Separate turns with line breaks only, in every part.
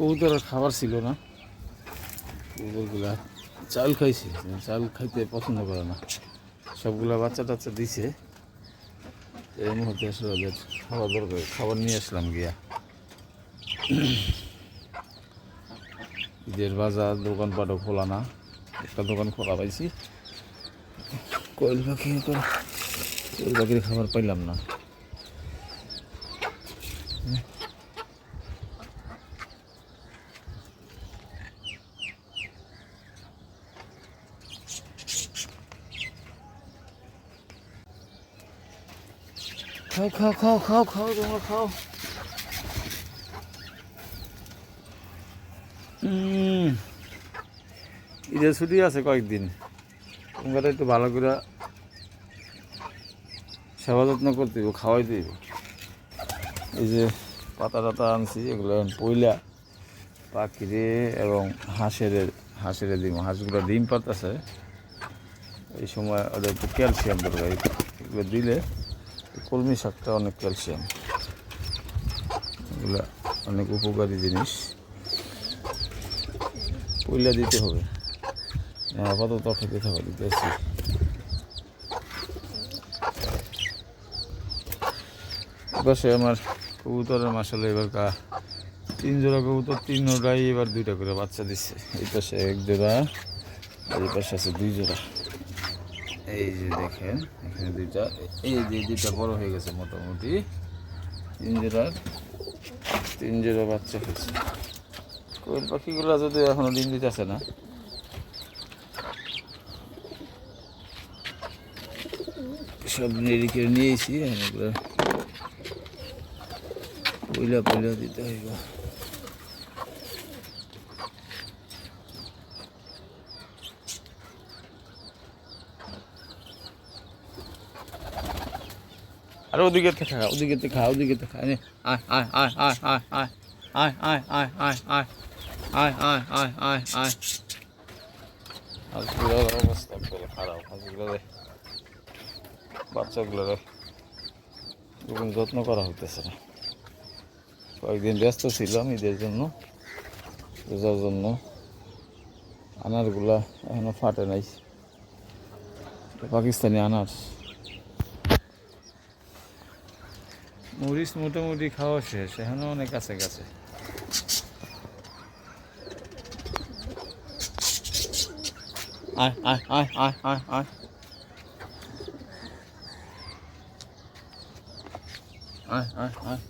কবুতরের খাবার ছিল না। কবুতরগুলা চাল খাইছে, চাল খাইতে পছন্দ করে না। সবগুলা বাচ্চা টাচ্চা দিছে। এই মুহূর্তে আসলে ওদের খাবার দরকার, খাবার নিয়ে আসলাম গিয়া। ঈদের বাজার দোকানপাটও খোলা না, একটা দোকান খোলা পাইছি। কোয়েল পাখি কোয়েল পাখির খাবার পাইলাম না। খাও খাও খাও খাও খাও তোমরা, খাও। ঈদের ছুটি আছে কয়েকদিন। তোমরা একটু ভালো করে সেবা যত্ন করতে হইব, খাওয়াই দিব এই যে পাতা টাতা আনছি, এগুলো পইলা। পাখিরে এবং হাঁসের হাঁসের ডিম, হাঁসগুলো ডিম পাতাছে। এই সময় ওদের একটু ক্যালসিয়াম দরকার, এগুলো দিলে কলমি শাকটা অনেক ক্যালসিয়াম। এগুলা অনেক উপকারী জিনিস। পইলা দিতে হবে। আপাতত খেতে থাকা দিতেছি। পাশে আমার কবুতরের মাসালে এবার কা তিন জোড়া কবুতর, তিন জোড়াই এবার দুইটা করে বাচ্চা দিচ্ছে এই পাশে এক জোড়া এই পাশে আছে দুই জোড়া। এই যে দেখেন, এখানে দুইটা, এই যে দুইটা বড় হয়ে গেছে মোটামুটি। তিন জোড়ার তিন জোড়া বাচ্চা হয়েছে। কোয়েল পাখিগুলো যদি এখনও ডিম দিতেছে না। সব নিরিখে নিয়েছি, এগুলো পয়লা পয়লা দিতে হইব। আরে ওদিকে খা ওদিকে খা ওদিকে খা নে, আয় আয় আয় আয় আয় আয় আয় আয় আয় আয় আয় আয় আয় আয় আয় হাঁসগুলোর অবস্থা একবারে খারাপ বাচ্চাগুলোরে যত্ন করা হইতেছে না কয়েকদিন ব্যস্ত ছিলাম ঈদের জন্য পূজার জন্য আনারগুলা এখনও ফাটে নাই পাকিস্তানি আনার মরিচ মোটামুটি খাওয়া শেষ, এখনও অনেক কাছে কাছে আয় আয় আয় আয় আয় আয়। আয় আয় আয়।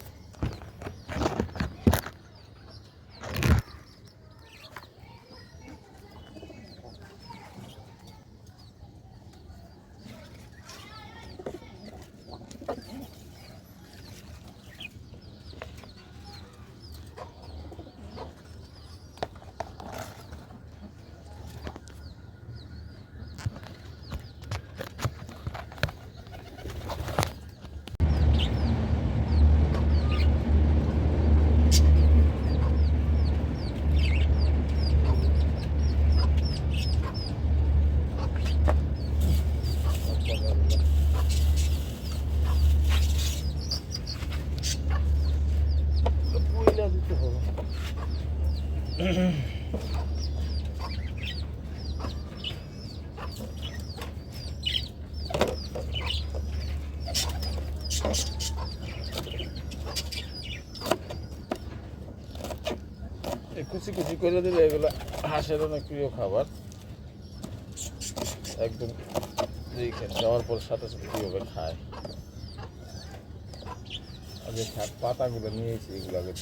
কুচি কুচি করে দিলে এগুলো হাঁসের অনেক প্রিয় খাবার। একদম যাওয়ার পর সাথে সাথে খায়। আগে শাক পাতাগুলো নিয়েছি এগুলো আগে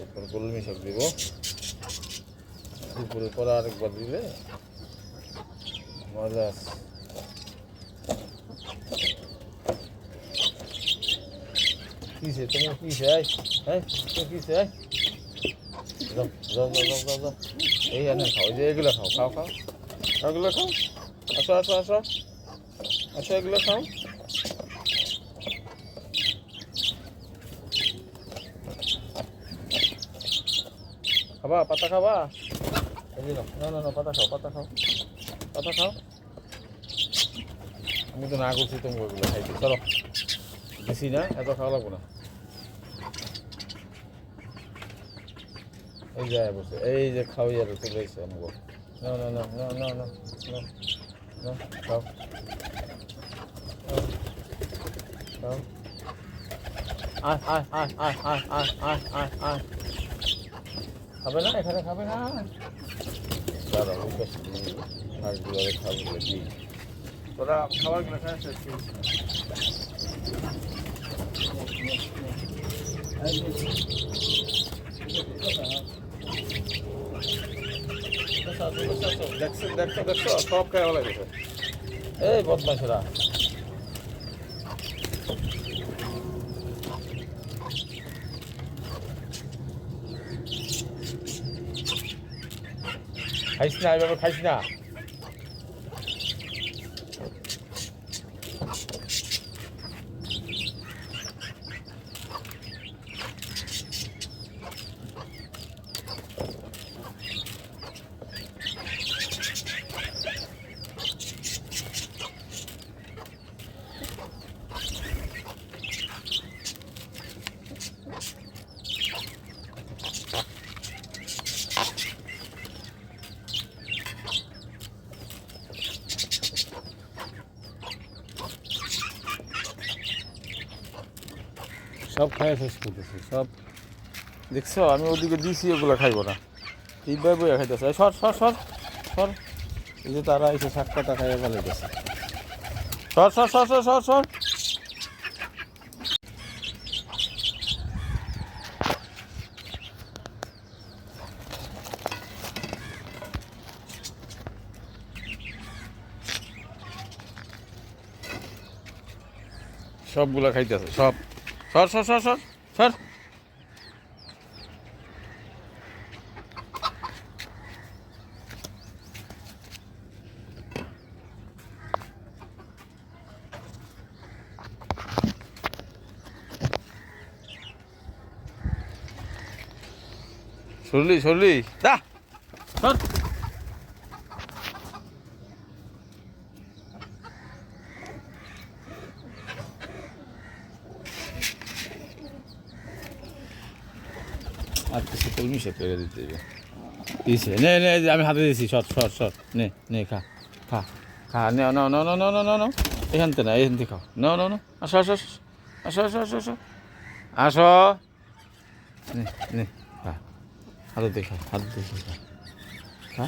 এরপর কলমি শাক দিব। দুপুরে পরে আরেকবার দিলে মজা আছে। কিসে কিসে আয় হ্যাঁ তুমি কিসে এই। এনে খাও যে এগুলো খাও খাও খাও। এগুলো খাও। আসো আসো আসো। আসো, এগুলো খাও। খাবা পাতা খাবা। না না না পাতা খাও পাতা খাও পাতা খাও। আমি তো না করছি তুমি ওইগুলো খাইতে চলো। বেশি না এত খাওয়া লাগবো না। এই যে বসে এই যে খাওয়াইয়ার চলে এসে আমগো না না না না না না না খাও। খাও, আয় আয় আয় আয় আয় আয় আয় আয় খাবে না? এখানে খাবে না? হ্যাঁ। দাদা ওইটা আর দুবারে খাবে বলেছি ওরা খাবারগুলো খাওয়া আচ্ছা, শেষ দেখছ দেখছ দেখছ? সব খাওয়া লাগে এই বদমাইশরা খাইস না এভাবে খাইস না। সব খাইয়া শেষ করতেছে, সব। দেখছ, আমি ওদিকে দিছি ওগুলো খাইবো না। এইভাবে বইয়া খাইতেছে। সর সর সর সর। এই যে তারা এসে কাটা খাইয়া ভালো গেছে সর সর সর সর সর সর। সবগুলা খাইতেছে, সব। সর সর সর সর সর। সরলি সরলি দা সর। আর কিছু কলমি করে দিতে হবে দিছে নে নে আমি হাতে দিয়েছি সর সর সর নে নে খা খা খা নে ন ন ন ন ন ন ন এখান থেকে না এখান থেকে খাও ন ন ন আসো আসো আসো আসো আসো আসো আসো নে নে খা হাতে দিয়ে খা হাতে দিয়ে খা খা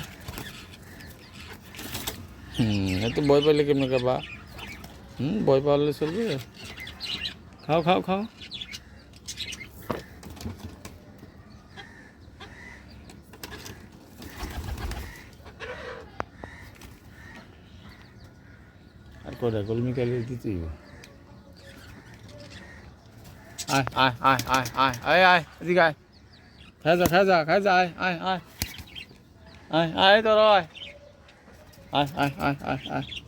হুম এত ভয় পাইলে কেমন খাবা হুম ভয় পারলে চলবে খাও খাও খাও কটা কলমি কালি দিতেই। আয় আয় আয় আয় আয় আয় আয় এদিকে আয় খাই যা খাই যা খাই যা আয় আয় আয় আয় আয় তোর আয় আয় আয় আয় আয় আয়